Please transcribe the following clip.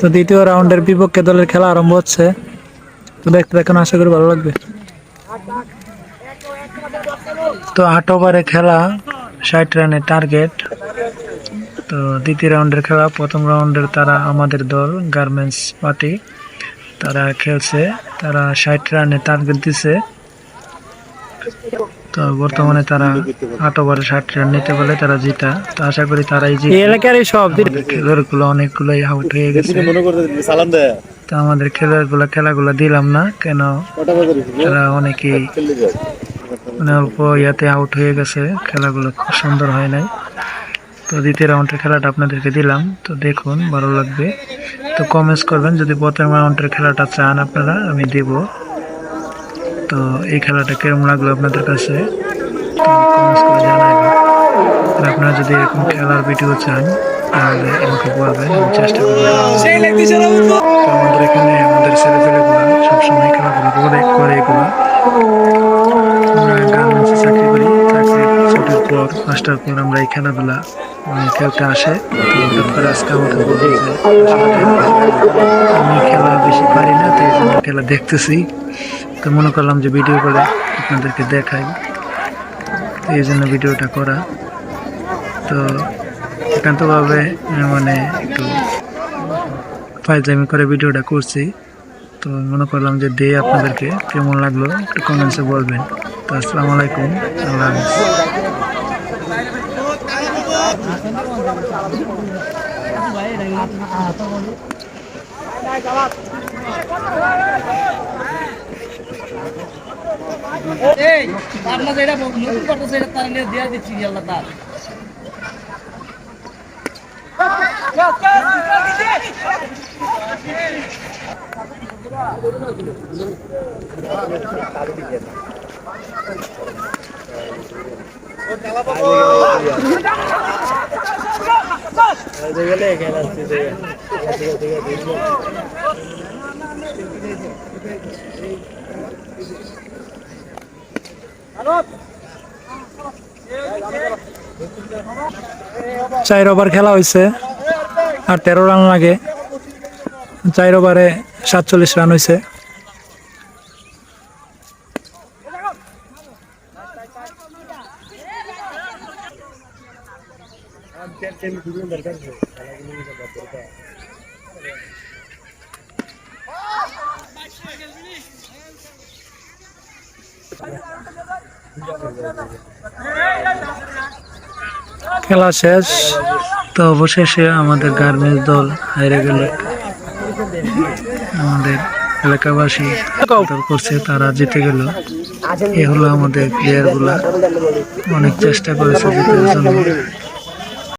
তো দ্বিতীয় রাউন্ডের বিপক্ষে দলের খেলা আরম্ভ হচ্ছে। তো দেখতে দেখুন আশা করি ভালো লাগবে। তো আট ওভারে খেলা, ষাট রানের টার্গেট। তো দ্বিতীয় রাউন্ডের খেলা, প্রথম রাউন্ডের তারা আমাদের দল, গার্মেন্টস পার্টি। তারা খেলছে, তারা ষাট রানে টার্গেট দিছে। তো বর্তমানে তারা আট ওভারে ষাট রান নিতে পারলে তারা জিতা। তো আশা করি তারাই জিতে এলাকার সব। খেলোয়াড়গুলো অনেকগুলোই আউট হয়ে গেছে। মনে তো আমাদের খেলোয়াড়গুলো খেলাগুলো দিলাম না কেন তারা অনেকেই মানে অল্প ইয়াতে আউট হয়ে গেছে। খেলাগুলো খুব সুন্দর হয় নাই। তো দ্বিতীয় রাউন্ডের খেলাটা আপনাদেরকে দিলাম। তো দেখুন ভালো লাগবে। তো কমেন্টস করবেন যদি প্রথম রাউন্ডের খেলাটা চান আপনারা আমি দেব। তো এই খেলাটা কেমন লাগল আপনাদের কাছে? জানাবেন। আপনারা যদি এরকম খেলার ভিডিও চান তাহলে আমাকে বলবেন চেষ্টা করব। আমাদের এখানে আমাদের ছেলেপেলেগুলো সবসময় খেলাধুলা করে করে এগুলো। আমরা গার্মেন্টসে চাকরি করি চাকরি ছুটির পর পাঁচটার পর আমরা এই খেলাধুলা খেলতে আসে। আজকে আমাকে যে, আমি খেলা বেশি পারি না তো এই খেলা দেখতেছি। তো মনে করলাম যে ভিডিও করে আপনাদেরকে দেখাই। তো এই জন্য ভিডিওটা করা। তো একান্তভাবে মানে একটু ফাইজামি করে ভিডিওটা করছি। তো মনে করলাম যে দিয়ে আপনাদেরকে, কেমন লাগল একটু কমেন্টসে বলবেন। তো আসসালামু আলাইকুম, আল্লাহ হাফিজ। এই আপনার যেটা নতুন করতেছে এটা তার নিয়ে দিয়ে দিচ্ছি আল্লাহ তার। চার ওভার খেলা হয়েছে আর তেরো রান লাগে। চার ওভারে সাতচল্লিশ রান হয়েছে। খেলা শেষ, তো অবশেষে আমাদের গার্মেন্টস দল হেরে গেল। আমাদের এলাকাবাসী করছে, তারা জিতে গেল। এ হলো আমাদের প্লেয়ারগুলা। অনেক চেষ্টা করেছে জিতে জন্য।